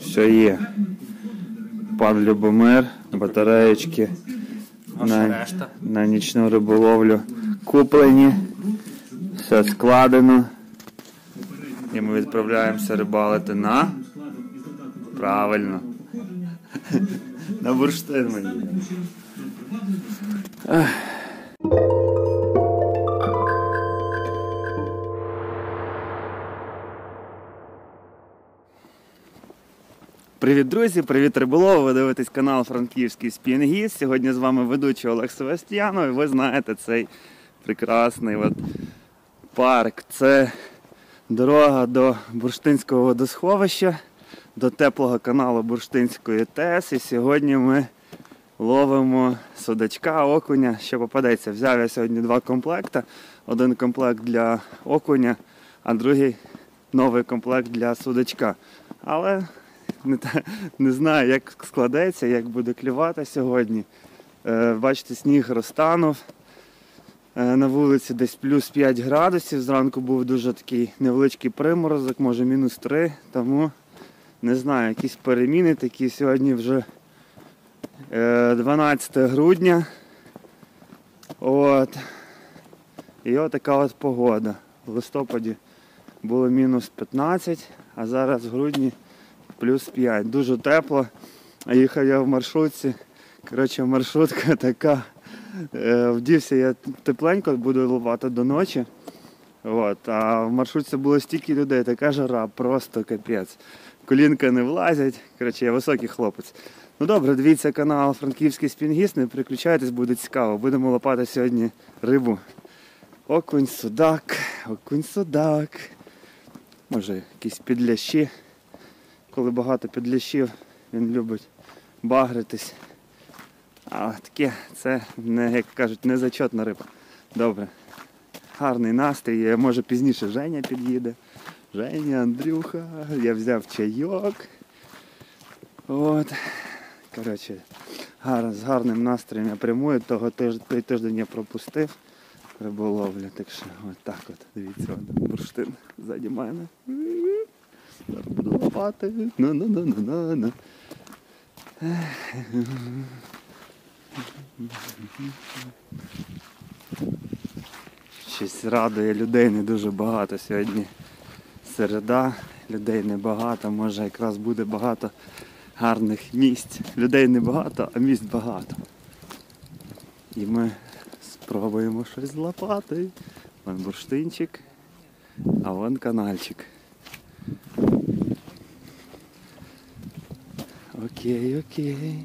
Все є. Пан Любомир, батареєчки на, на нічну риболовлю куплені. Все складено. І ми відправляємося рибалити на. Правильно. На бурштин мені. Привіт, друзі! Привіт, риболови! Ви дивитесь канал Франківський Спінгіс. Сьогодні з вами ведучий Олег Севастьянов. І ви знаєте цей прекрасний от парк. Це дорога до Бурштинського водосховища, до теплого каналу Бурштинської ТЕС. І сьогодні ми ловимо судачка, окуня, що попадеться. Взяв я сьогодні два комплекти. Один комплект для окуня, а другий новий комплект для судачка. Але не, та- не знаю, як складеться, як буде клювати сьогодні. Е, бачите, сніг розтанув. Е, на вулиці десь плюс 5 градусів. Зранку був дуже такий невеличкий приморозок, може мінус 3. Тому не знаю, якісь переміни такі. Сьогодні вже е, 12 грудня. От. І отака от погода. В листопаді було мінус 15, а зараз в грудні плюс 5. Дуже тепло. Їхав я в маршрутці. Коротше, маршрутка така. Е, Вдівся я тепленько, буду ловати до ночі. От. А в маршрутці було стільки людей, така жара, просто капець. Колінка не влазять. Коротше, я високий хлопець. Ну добре, дивіться канал Франківський Спінгіст, не переключайтесь, буде цікаво. Будемо лопати сьогодні рибу. Окунь, судак, окунь, судак. Може, якісь підлящі. Коли багато підлящів, він любить багритись. А таке це, не, як кажуть, не зачетна риба. Добре. Гарний настрій. Може пізніше Женя під'їде. Женя, Андрюха, я взяв чайок. От. Коротше, гар, з гарним настроєм я прямую. Того тиж, той тиждень я пропустив риболовлю. Так що от так от. Дивіться, от бурштин ззаді мене. Зараз буду лопати. На-на-на-на-на. Щось радує людей не дуже багато сьогодні. Середа, людей небагато, може якраз буде багато гарних місць. Людей небагато, а місць багато. І ми спробуємо щось злапати. Вон бурштинчик, а вон канальчик. Окей, окей.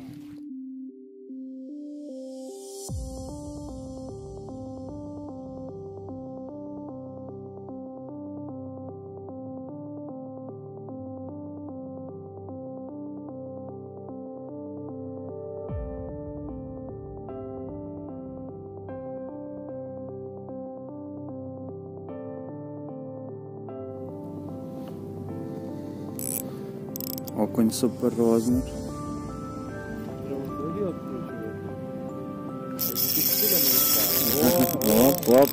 Окунь супер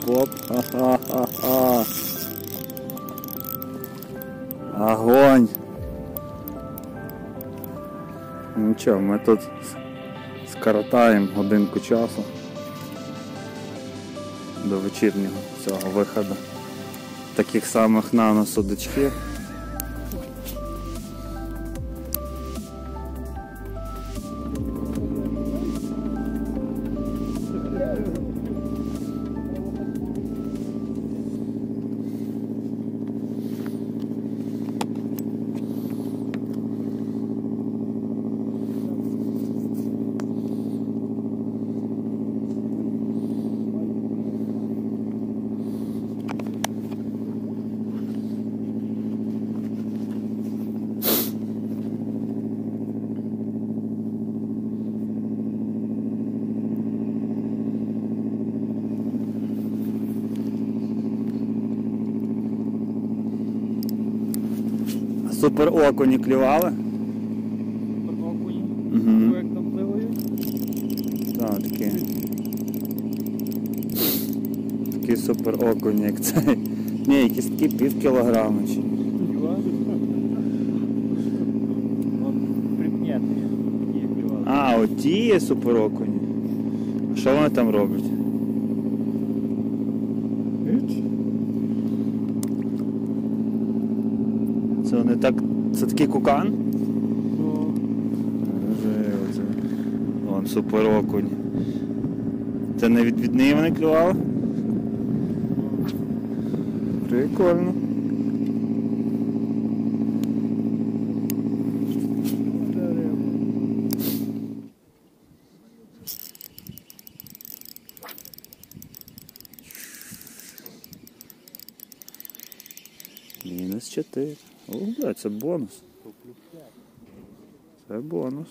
Оп. Ха-ха-ха-ха. Огонь. Ну що, ми тут скоротаємо годинку часу до вечірнього цього виходу. Таких самих нано Суперокуні клювали. Супер. Угу. Як там пливають. Так, такі. Такі супер окуні, як цей. Ні, якісь такі пів кілограми. чи. А, оті є суперокуні. А що вони там роблять? Це вони так. Це такий кукан? Це. Вон суперокунь. Це не від віднині вони клювали? Прикольно. Мінус 4. О, бля, це бонус. Це бонус.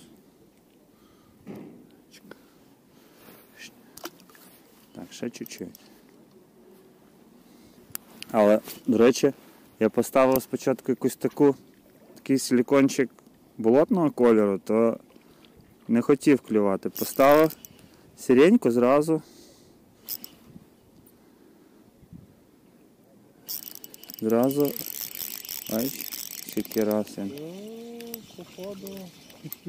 Так, ще чуть-чуть. Але, до речі, я поставив спочатку якусь таку, такий силікончик болотного кольору, то не хотів клювати. Поставив сіреньку зразу. Зразу. Ай, раз він. Походу.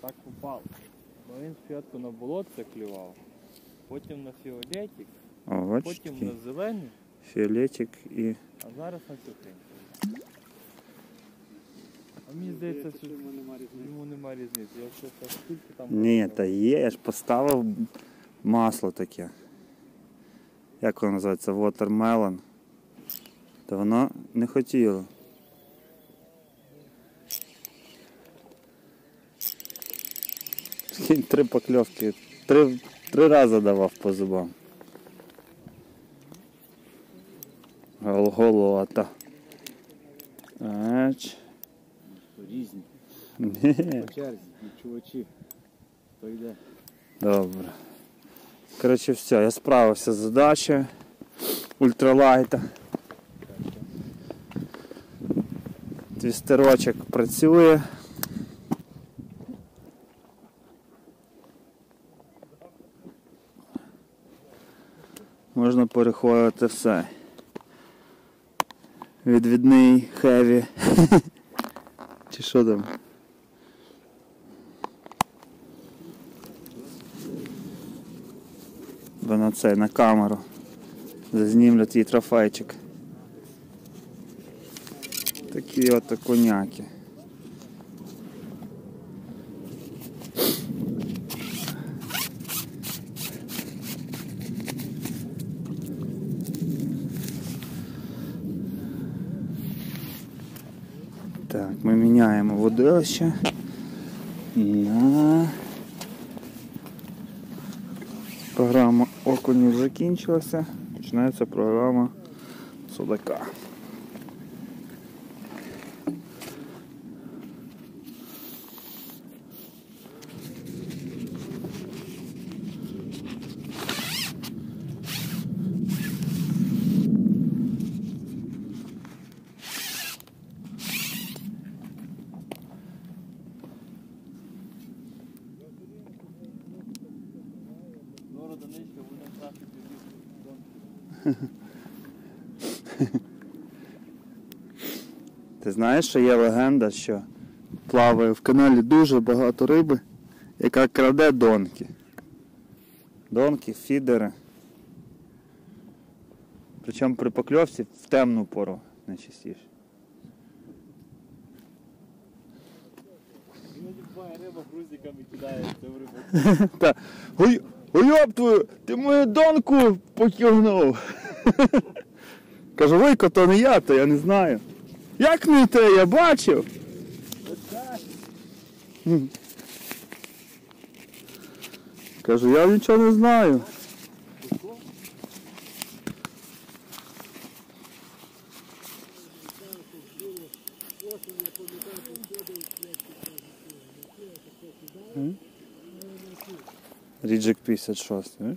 Так попав. Бо він спочатку на болотце клював, потім на фіолетик, О, потім на зелений, фіолетик і. а зараз на сухенький. А мені здається, що йому нема різниці. Я все так скільки там. Ні, та є, я ж поставив масло таке. Як воно називається? Watermelon. Та воно не хотіло. Скинь три покльовки. Три, три рази давав по зубам. Гол- Голота. Ач. Різні. Ні. По черзі, чувачі. Хто йде? Добре. Коротше, все, я справився з задачею ультралайта. Твістерочок працює. Можна переходити все. Відвідний хеві. Чи що там? Бо на це на камеру. Зазнімлю твій трофейчик. Такі от коняки. Так, ми міняємо водилище на Програма окунів закінчилася. Починається програма судака. Ти знаєш, що є легенда, що плаває в каналі дуже багато риби, яка краде донки. Донки, фідери. Причому при покльовці в темну пору найчастіше. Іноді буває риба грузиками кидається в рибу. Та, ой, ой, об твою, ти мою донку потягнув. Кажу, Войко, то не я, то я не знаю. Як не те, я бачив. Кажу, я нічого не знаю. Ріджик 56, не?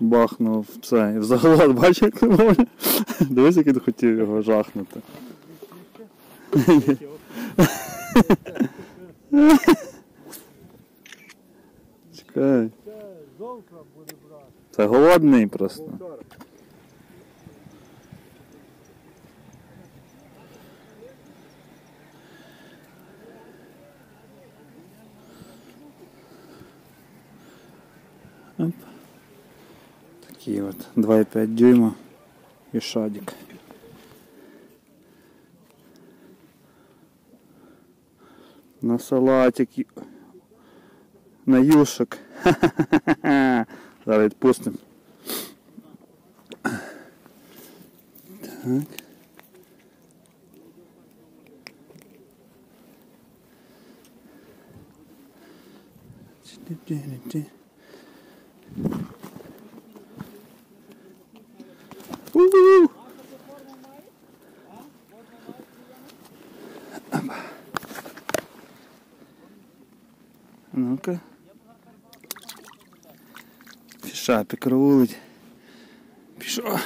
Бахнув це. І як не може? Дивись, як він хотів його жахнути. Чекай. Це голодний просто. Оп. Такі от 2,5 дюйма і шадик. На салатик. ю- На юшик. Ха-ха-ха-ха. Зараз відпустимо. Так. Ти-ти-ти-ти. Ну-ка. Піша підкараулить. Пішов.